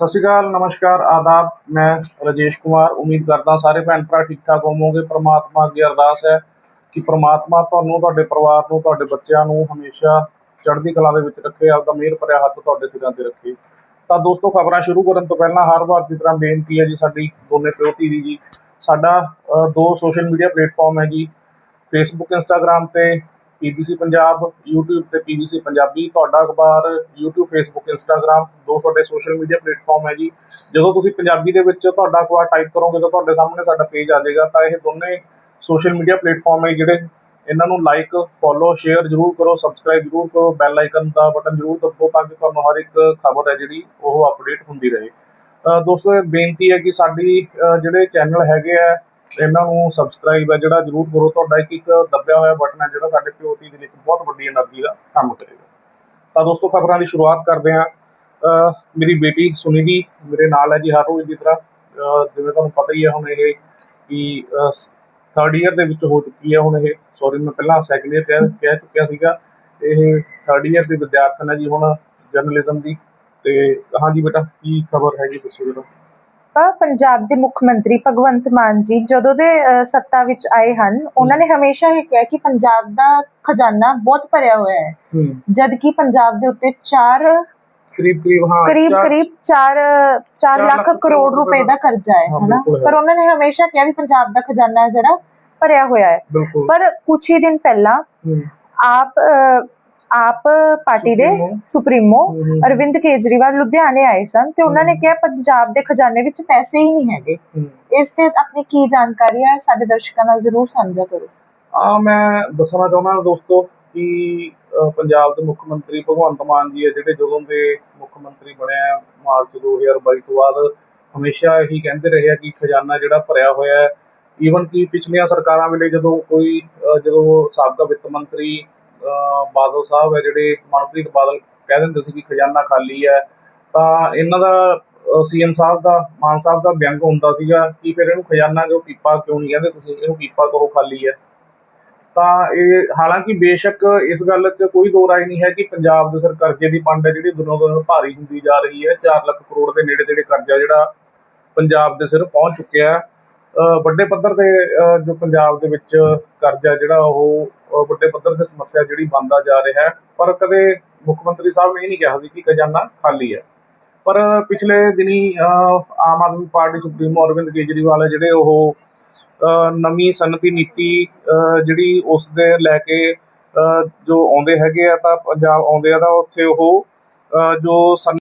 ਸਤਿ ਸ਼੍ਰੀ ਅਕਾਲ, ਨਮਸਕਾਰ, ਆਦਾਬ। ਮੈਂ ਰਜੇਸ਼ ਕੁਮਾਰ, ਉਮੀਦ ਕਰਦਾ ਸਾਰੇ ਭੈਣ ਭਰਾ ਠੀਕ ਠਾਕ ਹੋਵੋਗੇ। ਪ੍ਰਮਾਤਮਾ ਅੱਗੇ ਅਰਦਾਸ ਹੈ ਕਿ ਪ੍ਰਮਾਤਮਾ ਤੁਹਾਨੂੰ, ਤੁਹਾਡੇ ਪਰਿਵਾਰ ਨੂੰ, ਤੁਹਾਡੇ ਬੱਚਿਆਂ ਨੂੰ ਹਮੇਸ਼ਾ ਚੜ੍ਹਦੀ ਕਲਾ ਦੇ ਵਿੱਚ ਰੱਖੇ, ਆਪਦਾ ਮਿਹਰ ਭਰਿਆ ਹੱਥ ਤੁਹਾਡੇ ਸਿਰਾਂ ਤੇ ਰੱਖੇ। ਤਾਂ ਦੋਸਤੋ, ਖਬਰਾਂ ਸ਼ੁਰੂ ਕਰਨ ਤੋਂ ਪਹਿਲਾਂ ਹਰ ਵਾਰ ਦੀ ਤਰ੍ਹਾਂ ਬੇਨਤੀ ਹੈ ਜੀ ਸਾਡੀ ਦੋਨੇ ਪਿਓ ਧੀ ਜੀ, ਸਾਡਾ ਦੋ ਸੋਸ਼ਲ ਮੀਡੀਆ ਪਲੇਟਫਾਰਮ ਹੈ ਜੀ ਫੇਸਬੁੱਕ ਇੰਸਟਾਗ੍ਰam ਤੇ ਪੀਬੀਸੀ ਪੰਜਾਬ YouTube ਤੇ ਪੀਬੀਸੀ ਪੰਜਾਬੀ ਤੁਹਾਡਾ ਅਖਬਾਰ YouTube Facebook Instagram ਦੋ ਤੁਹਾਡੇ ਸੋਸ਼ਲ ਮੀਡੀਆ ਪਲੇਟਫਾਰਮ ਹੈ ਜੀ। ਜਦੋਂ ਤੁਸੀਂ ਪੰਜਾਬੀ ਦੇ ਵਿੱਚ ਤੁਹਾਡਾ ਅਖਬਾਰ ਟਾਈਪ ਕਰੋਗੇ ਤਾਂ ਤੁਹਾਡੇ ਸਾਹਮਣੇ ਸਾਡਾ ਪੇਜ ਆ ਜਾਏਗਾ। ਤਾਂ ਇਹ ਦੋਨੇ ਸੋਸ਼ਲ ਮੀਡੀਆ ਪਲੇਟਫਾਰਮ ਹੈ ਜਿਹੜੇ। ਇਹਨਾਂ ਨੂੰ ਲਾਈਕ ਫੋਲੋ ਸ਼ੇਅਰ ਜਰੂਰ ਕਰੋ ਸਬਸਕ੍ਰਾਈਬ ਜਰੂਰ ਕਰੋ ਬੈਲ ਆਈਕਨ ਦਾ ਬਟਨ ਜਰੂਰ ਦਬਾਓ ਤਾਂ ਕਿ ਤੁਹਾਨੂੰ ਹਰ ਇੱਕ ਖਬਰ ਹੈ ਜਿਹੜੀ ਉਹ ਅਪਡੇਟ ਹੁੰਦੀ ਰਹੇ। ਅ, ਦੋਸਤੋ ਇਹ ਬੇਨਤੀ ਹੈ ਕਿ ਸਾਡੀ ਜਿਹੜੇ ਚੈਨਲ ਹੈਗੇ ਆ ਇਹਨਾਂ ਨੂੰ ਸਬਸਕ੍ਰਾਈਬ ਹੈ ਜਿਹੜਾ ਜਰੂਰ ਕਰੋ। ਤੁਹਾਡਾ ਇੱਕ ਇੱਕ ਦੱਬਿਆ ਹੋਇਆ ਬਟਨ ਹੈ ਜਿਹੜਾ ਸਾਡੇ ਪੀਓਟੀ ਦੇ ਲਈ ਬਹੁਤ ਵੱਡੀ એનર્ਜੀ ਦਾ ਕੰਮ ਕਰੇਗਾ। ਤਾਂ ਦੋਸਤੋ, ਖਬਰਾਂ ਦੀ ਸ਼ੁਰੂਆਤ ਕਰਦੇ ਹਾਂ। ਮੇਰੀ ਬੇਟੀ ਸੁਨੀਧੀ ਮੇਰੇ ਨਾਲ ਹੈ ਜੀ ਹਰ ਰੋਜ਼ ਦੀ ਤਰ੍ਹਾਂ। ਜਿਵੇਂ ਤੁਹਾਨੂੰ ਪਤਾ ਹੀ ਹੈ ਹੁਣ ਇਹ ਕਿ ਥਰਡ ਈਅਰ ਦੇ ਵਿੱਚ ਹੋ ਚੁੱਕੀ ਹੈ ਹੁਣ ਇਹ। ਸੌਰੀ ਮੈਂ ਪਹਿਲਾਂ ਸੈਕੰਡ ਈਅਰ ਕਹਿ ਕਹਿ ਚੁੱਕਿਆ ਸੀਗਾ। ਇਹ ਥਰਡ ਈਅਰ ਦੇ ਵਿਦਿਆਰਥਣ ਹੈ ਜੀ ਹੁਣ ਜਰਨਲਿਜ਼ਮ ਦੀ। ਤੇ ਹਾਂਜੀ ਬੇਟਾ, ਕੀ ਖਬਰ ਹੈਗੀ ਦੱਸੋ ਅ, ਪੰਜਾਬ ਦੇ ਮੁੱਖ ਮੰਤਰੀ ਭਗਵੰਤ ਮਾਨ ਜੀ ਜਦੋਂ ਦੇ ਸੱਤਾ ਵਿੱਚ ਆਏ ਹਨ ਉਹਨਾਂ ਨੇ ਹਮੇਸ਼ਾ ਇਹ ਕਿਹਾ ਕਿ ਪੰਜਾਬ ਦਾ ਖਜ਼ਾਨਾ ਬਹੁਤ ਭਰਿਆ ਹੋਇਆ ਹੈ। ਜਦ ਕਿ ਪੰਜਾਬ ਦੇ ਉੱਤੇ 4 ਕਰੀਬ ਕਰੀਬ ਹਾਂ ਕਰੀਬ ਕਰੀਬ 4 4 ਲੱਖ ਕਰੋੜ ਰੁਪਏ ਦਾ। ਕਰਜ਼ਾ ਹੈ ਹਨਾ। ਪਰ ਉਹਨਾਂ ਨੇ ਹਮੇਸ਼ਾ ਕਿਹਾ ਵੀ ਪੰਜਾਬ ਦਾ ਖਜ਼ਾਨਾ ਜਿਹੜਾ ਭਰਿਆ ਹੋਇਆ ਹੈ। ਪਰ ਕੁਝ ਹੀ ਦਿਨ ਪਹਿਲਾਂ ਆਪ ਆਪ ਪਾਰਟੀ ਦੇ ਸੁਪਰੀਮੋ। ਅਰਵਿੰਦ ਕੇਜਰੀਵਾਲ ਲੁਧਿਆਣੇ ਆਏ ਸਨ ਤੇ ਉਹਨਾਂ ਨੇ ਕਿਹਾ ਪੰਜਾਬ ਦੇ ਖਜ਼ਾਨੇ ਵਿੱਚ ਪੈਸੇ ਹੀ ਨਹੀਂ ਹੈਗੇ। ਇਸ ਤੇ ਆਪਣੀ ਕੀ ਜਾਣਕਾਰੀ ਹੈ ਸਾਡੇ ਦਰਸ਼ਕਾਂ ਨਾਲ ਜਰੂਰ ਸਾਂਝਾ ਕਰੋ। ਆ ਮੈਂ ਦੱਸਣਾ ਚਾਹੁੰਦਾ ਦੋਸਤੋ ਕਿ ਪੰਜਾਬ ਦੇ ਮੁੱਖ ਮੰਤਰੀ ਭਗਵੰਤ ਮਾਨ ਜੀ ਜਿਹੜੇ ਜਦੋਂ ਦੇ ਮੁੱਖ ਮੰਤਰੀ ਬਣੇ ਆ ਮਾਰਚ 2022 ਤੋਂ ਬਾਅਦ ਹਮੇਸ਼ਾ ਇਹੀ ਕਹਿੰਦੇ ਰਹੇ ਆ ਕਿ ਖਜ਼ਾਨਾ ਜਿਹੜਾ ਭਰਿਆ ਹੋਇਆ ਹੈ ਈਵਨ ਕਿ ਪਿਛਲੀਆਂ ਸਰਕਾਰਾਂ ਵੇਲੇ ਜਦੋਂ ਕੋਈ ਜਦੋਂ ਸਾਬਕਾ ਵਿੱਤ ਮੰਤਰੀ ਬਾਦਲ ਸਾਹਿਬ ਹੈ ਜਿਹੜੇ ਮਨਪ੍ਰੀਤ ਬਾਦਲ ਕਹਿ ਦਿੰਦੇ ਸੀ ਕਿ ਖਜ਼ਾਨਾ ਖਾਲੀ ਹੈ, ਤਾਂ ਇਹਨਾਂ ਦਾ ਸੀਐਮ ਸਾਹਿਬ ਦਾ, ਮਾਨ ਸਾਹਿਬ ਦਾ ਵਿਅੰਗ ਹੁੰਦਾ ਸੀਗਾ ਕਿ ਫਿਰ ਇਹਨੂੰ ਖਜ਼ਾਨਾ ਜੋ ਪੀਪਾ ਕਿਉਂ ਨਹੀਂ ਕਹਿੰਦੇ, ਤੁਸੀਂ ਇਹਨੂੰ ਪੀਪਾ ਕਹੋ ਖਾਲੀ ਹੈ। ਤਾਂ ਇਹ ਹਾਲਾਂਕਿ ਬੇਸ਼ੱਕ ਇਸ ਗੱਲ 'ਚ ਕੋਈ ਦੋ ਰਾਏ ਨਹੀਂ ਹੈ ਕਿ ਪੰਜਾਬ ਦੇ ਸਰ ਕਰਜ਼ੇ ਦੀ ਪੰਡ ਹੈ ਜਿਹੜੀ ਦਿਨੋਂ ਦਿਨ ਭਾਰੀ ਹੁੰਦੀ ਜਾ ਰਹੀ ਹੈ। 4 ਲੱਖ ਕਰੋੜ ਦੇ ਨੇੜੇ ਤੇੜੇ ਕਰਜ਼ਾ ਜਿਹੜਾ ਪੰਜਾਬ ਦੇ ਸਿਰ ਪਹੁੰਚ ਚੁੱਕਿਆ ਹੈ। ਵੱਡੇ ਪੱਧਰ ਤੇ ਜੋ ਪੰਜਾਬ ਦੇ ਵਿੱਚ ਕਰਜ਼ਾ ਜਿਹੜਾ ਉਹ ਵੱਡੇ ਪੱਧਰ ਤੇ ਸਮੱਸਿਆ ਜਿਹੜੀ ਬਣਦਾ ਜਾ ਰਿਹਾ ਪਰ ਕਦੇ ਮੁੱਖ ਮੰਤਰੀ ਸਾਹਿਬ ਨੇ ਇਹ ਨਹੀਂ ਕਿਹਾ ਸੀ ਕਿ ਖਜ਼ਾਨਾ ਖਾਲੀ ਹੈ। ਪਰ ਪਿਛਲੇ ਦਿਨੀ ਅ, ਆਮ ਆਦਮੀ ਪਾਰਟੀ ਸੁਪਰੀਮੋ ਅਰਵਿੰਦ ਕੇਜਰੀਵਾਲ ਜਿਹੜੇ ਉਹ ਨਵੀਂ ਸਨਅਤੀ ਨੀਤੀ ਜਿਹੜੀ ਉਸ ਦੇ ਲੈ ਕੇ ਅ, ਜੋ ਆਉਂਦੇ ਹੈਗੇ ਆ ਤਾਂ ਪੰਜਾਬ ਆਉਂਦੇ ਆ ਤਾਂ ਉੱਥੇ ਉਹ ਜੋ ਸਨ